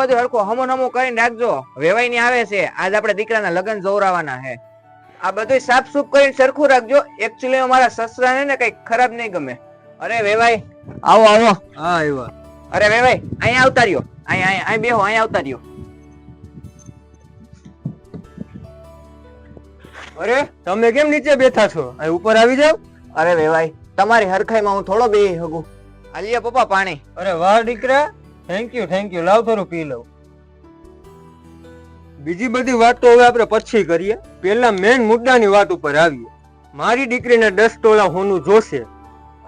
બધું હરખું હમો નમો કરીને રાખજો. વેવાઈ ની આવે છે. આજ આપણે દીકરાના લગ્ન જોવરાવાના છે. આ બધું સાફ સુફ કરીને સરખું રાખજો. એકચ્યુઅલી મારા સસરાને ને કઈ ખરાબ નહીં ગમે. અરે વેવાઈ આવો આવો. હા આવ્યા અરે વેવાઈ અહીંયા આવતા રહ્યો. અહીંયા અહીંયા અહીં બેહો અહીંયા આવતાર્યો અરે? તમે કેમ નીચે બેઠા છો? અહીં ઉપર આવી જાવ અરે વેવાઈ તમારી હરખાઈમાં હું થોડો બેહી હગું આલિયા પપ્પા પાણી. અરે વાહ દીકરા. થેન્ક યુ થેન્ક યુ લાવ થોડું પી લઉં. બીજી બધી વાત તો હવે આપણે પછી કરીએ. પહેલા મેન મુદ્દાની વાત ઉપર આવીએ. મારી દીકરીને દસ તોલા હોનું જોશે.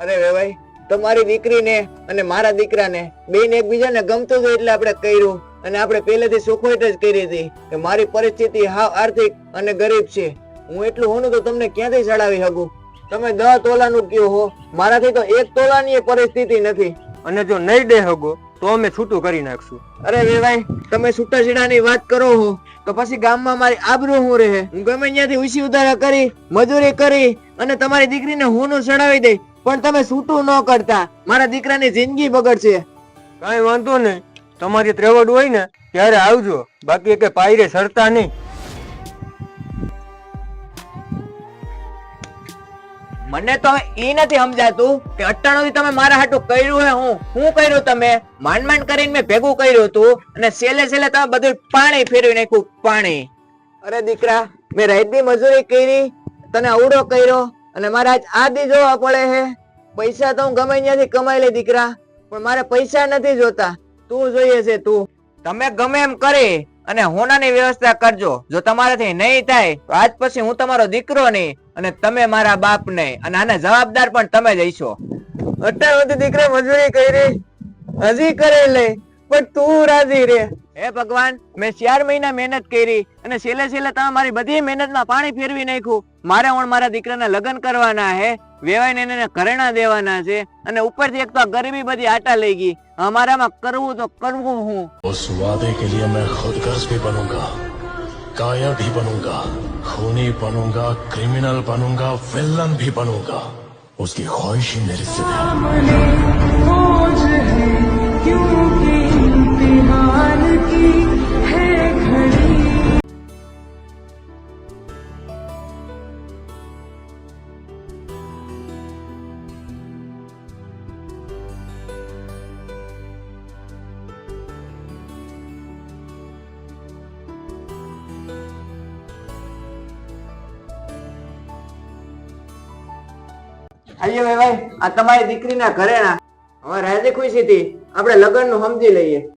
અરે વેવાઈ તમારી દીકરીને અને મારા દીકરાને બેને એકબીજાને ગમતું હતું એટલે આપણે કર્યું. અને આપણે પહેલેથી સુખવટ જ કરી હતી કે મારી પરિસ્થિતિ હાવ આર્થિક અને ગરીબ છે. હું એટલું હોનું તો તમને ક્યાંથી ચડાવી શકું? તમે દસ તોલાનું કયો હો. મારાથી તો એક તોલાની પરિસ્થિતિ નથી. અને જો નહીં દે હગો તો અમે છૂટું કરી નાખશું. અરે વેવાઈ તમે છૂટાછેડાની વાત કરો હો. તો પછી ગામમાં મારી આબરૂ હું રહે? હું ગમે ત્યાંથી ઉછી ઉધારા કરી, મજૂરી કરી અને તમારી દીકરીને હુંનું ચડાવી દઈ. પણ તમે છૂટું ન કરતા. મારા દીકરાની જિંદગી બગડશે. કાંઈ વાંધો નહીં. તમારી ત્રેવડ હોય ને, ત્યારે આવજો. બાકી કે પાયરે સરતા નહીં. મને તો એ નથી સમજાતું કે અટ્ટાણું થી તમે મારા હાટું કર્યું હે, હું શું કર્યું તમે? માંડ માંડ કરીને મેં ભેગું કર્યું હતું અને છેલ્લે છેલ્લે તમે બધું પાણી ફેરવી નાખ્યું, પાણી. અરે દીકરા, મેં રાતની મજૂરી કરી, તને અવડો કર્યો અને મારે આજ આ દી જોવા પડે હે. પૈસા તો હું ગમે ત્યાંથી કમાઈ લે દીકરા, પણ મારે પૈસા નથી જોતા. તું જોઈએ છે તું. તમે ગમે એમ કરી અને હોનાની વ્યવસ્થા કરજો. જો તમારાથી નહીં થાય, તો આજ પછી હું તમારો દીકરો નહીં. અને તમે મારા બાપ ને અને આના જવાબદાર પણ તમે જ હશો. અત્યારે તો દીકરા મજૂરી કરી હજી કરે લે પણ તું રાજી રે. હે ભગવાન મેં ચાર મહિના મહેનત કરી અને છેલ્લે છેલ્લે તમે મારી બધી મહેનતમાં પાણી ફેરવી નાખ્યું. મારે હું મારા દીકરાના લગ્ન કરવાના હે વેવાઈને એને ઘરેણા દેવાના છે અને ઉપરથી એક તો ગરીબી બધી આટા લઈ ગઈ. અમારામાં કરવું તો કરવું હું. ઉસ વાદે કે લીએ મેં ખુદ કર્જ ભી બનૂંગા કાયા ભી બનૂંગા खूनी बनूंगा क्रिमिनल बनूंगा विलन भी बनूंगा उसकी ख्वाहिश ही मेरे से આલ્યો ભાઈ આ તમારી દીકરીના ઘરેણા. હવે રાજી ખુશી હતી. આપણે લગ્નનું સમજી લઈએ.